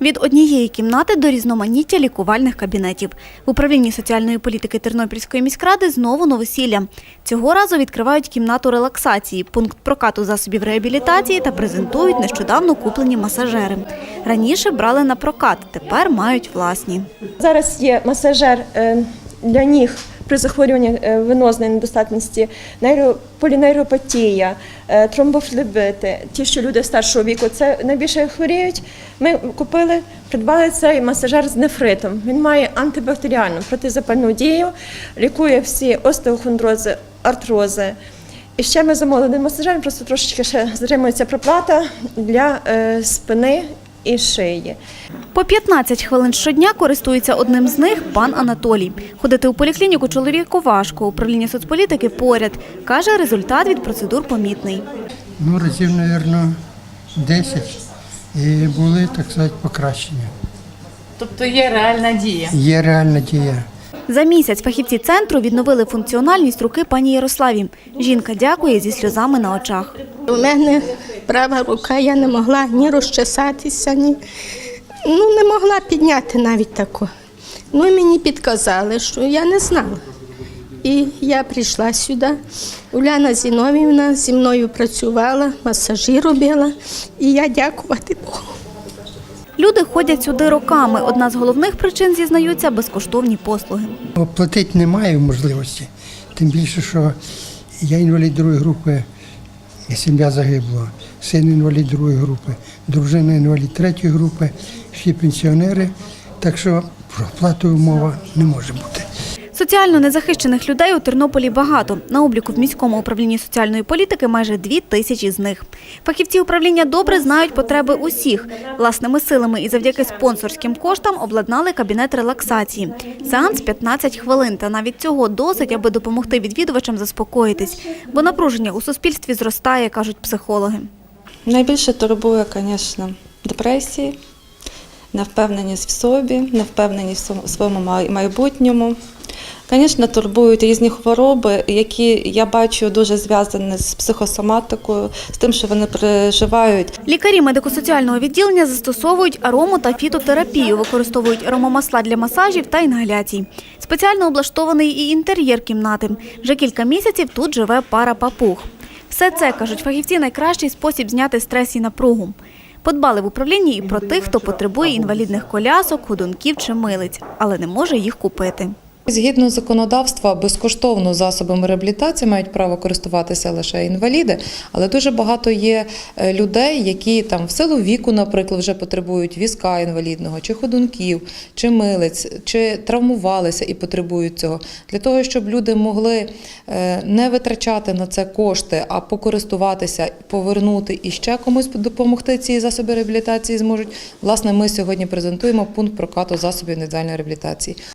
Від однієї кімнати до різноманіття лікувальних кабінетів. В управлінні соціальної політики Тернопільської міськради знову новосілля. Цього разу відкривають кімнату релаксації, пункт прокату засобів реабілітації та презентують нещодавно куплені масажери. Раніше брали на прокат, тепер мають власні. Зараз є масажер е, для ніг при захворюванні е, венозної недостатності, полінейропатія, е, тромбофлебити, ті, що люди старшого віку, це найбільше хворіють. Ми купили, придбали цей масажер з нефритом. Він має антибактеріальну протизапальну дію, лікує всі остеохондрози, артрози. І ще ми замовили масажер, просто трошечки ще затримується проплата для е, спини і шиї. По 15 хвилин щодня користується одним з них пан Анатолій. Ходити у поліклініку чоловіку важко. Управління соцполітики поряд. Каже, результат від процедур помітний. Ну, разів, мабуть, 10. І були, так сказати, покращення. Тобто є реальна дія. Є реальна дія. За місяць фахівці центру відновили функціональність руки пані Ярославі. Жінка дякує зі сльозами на очах. У мене права рука, я не могла ні розчесатися, ні ну не могла підняти навіть таку. Ну і мені підказали, що я не знала. І я прийшла сюди. Уляна Зіновівна зі мною працювала, масажі робила, і я дякувати Богу. Люди ходять сюди роками. Одна з головних причин зізнаються безкоштовні послуги. Оплатити немає можливості. Тим більше, що я інвалід другої групи, сім'я загибла. Син інвалід другої групи, дружина інвалід третьої групи, всі пенсіонери. Так що про оплату мова не може бути. Соціально незахищених людей у Тернополі багато. На обліку в міському управлінні соціальної політики майже дві тисячі з них. Фахівці управління добре знають потреби усіх. Власними силами і завдяки спонсорським коштам обладнали кабінет релаксації. Сеанс 15 хвилин. Та навіть цього досить, аби допомогти відвідувачам заспокоїтись. Бо напруження у суспільстві зростає, кажуть психологи. Найбільше турбує, звісно, депресії, невпевненість в собі, невпевненість в своєму- майбутньому. Звісно, турбують різні хвороби, які я бачу дуже зв'язані з психосоматикою, з тим, що вони переживають. Лікарі медико-соціального відділення застосовують арому та фітотерапію, використовують аромамасла для масажів та інгаляцій. Спеціально облаштований і інтер'єр кімнати. Вже кілька місяців тут живе пара папуг. Все це, кажуть фахівці, найкращий спосіб зняти стрес і напругу. Подбали в управлінні і про тих, хто потребує інвалідних колясок, ходунків чи милиць, але не може їх купити. Згідно законодавства, безкоштовно засобами реабілітації мають право користуватися лише інваліди, але дуже багато є е, людей, які там в силу віку, наприклад, вже потребують візка інвалідного, чи ходунків, чи милиць, чи травмувалися і потребують цього. Для того, щоб люди могли е, не витрачати на це кошти, а покористуватися, повернути і ще комусь допомогти ці засоби реабілітації зможуть. Власне, ми сьогодні презентуємо пункт прокату засобів індивідуальної реабілітації.